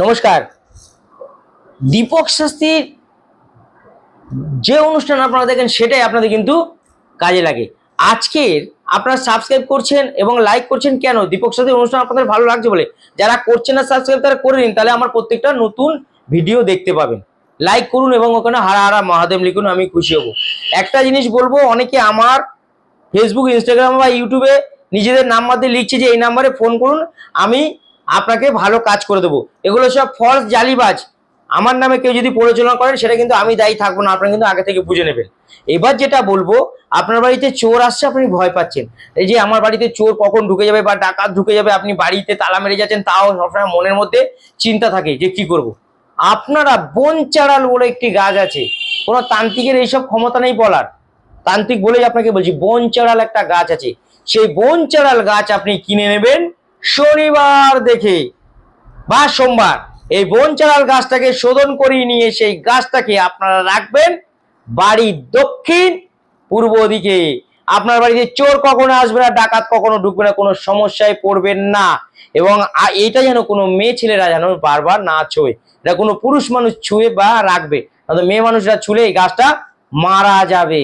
নমস্কার। দীপক শাস্তির যে অনুষ্ঠান আপনারা দেখেন, সেটাই আপনাদের কিন্তু কাজে লাগে। আজকের আপনারা সাবস্ক্রাইব করছেন এবং লাইক করছেন কেন? দীপক শাস্তির অনুষ্ঠান আপনাদের ভালো লাগছে বলে। যারা করছেন না সাবস্ক্রাইব তারা করে নিন, তাহলে আমার প্রত্যেকটা নতুন ভিডিও দেখতে পাবেন। লাইক করুন এবং ওখানে হারা হারা মহাদেব লিখুন, আমি খুশি হব। একটা জিনিস বলব, অনেকে আমার ফেসবুক ইনস্টাগ্রাম বা ইউটিউবে নিজেদের নাম্বার দিয়ে লিখছে যে, এই নাম্বারে ফোন করুন, আমি আপনাকে ভালো কাজ করে দেবো। এগুলো সব ফলস জালিবাজ। আমার নামে কেউ যদি পরিচালনা করেন, সেটা কিন্তু আমি দায়ী থাকব না, আপনারা কিন্তু আগে থেকে বুঝে নেবেন। এবার যেটা বলব, আপনার বাড়িতে চোর আসছে, আপনি ভয় পাচ্ছেন। এই যে আমার বাড়িতে চোর কখন ঢুকে যাবে বা ডাকাত ঢুকে যাবে, আপনি বাড়িতে তালা মেরে যাচ্ছেন, তাও সবসময় মনের মধ্যে চিন্তা থাকে যে কি করব। আপনারা বন চাড়াল বলে একটি গাছ আছে। কোনো তান্ত্রিকের এইসব ক্ষমতা নেই বলার। তান্ত্রিক বলেই আপনাকে বলছি, বন চাড়াল একটা গাছ আছে। সেই বন চাড়াল গাছ আপনি কিনে নেবেন শনিবার দেখে বা সোমবার এই বন চাড়াল গাছটাকে শোধন করিয়ে নিয়ে সেই গাছটাকে আপনারা রাখবেন বাড়ির দক্ষিণ পূর্ব দিকে। আপনার বাড়িতে চোর কখনো আসবে না, ডাকাত কখনো ঢুকবে না, কোনো সমস্যায় পড়বেন না। এবং এটা যেন কোনো মেয়ে ছেলেরা যেন বারবার না ছোঁয়। এটা কোনো পুরুষ মানুষ ছুঁয়ে বা রাখবে। মেয়ে মানুষরা ছুলে এই গাছটা মারা যাবে।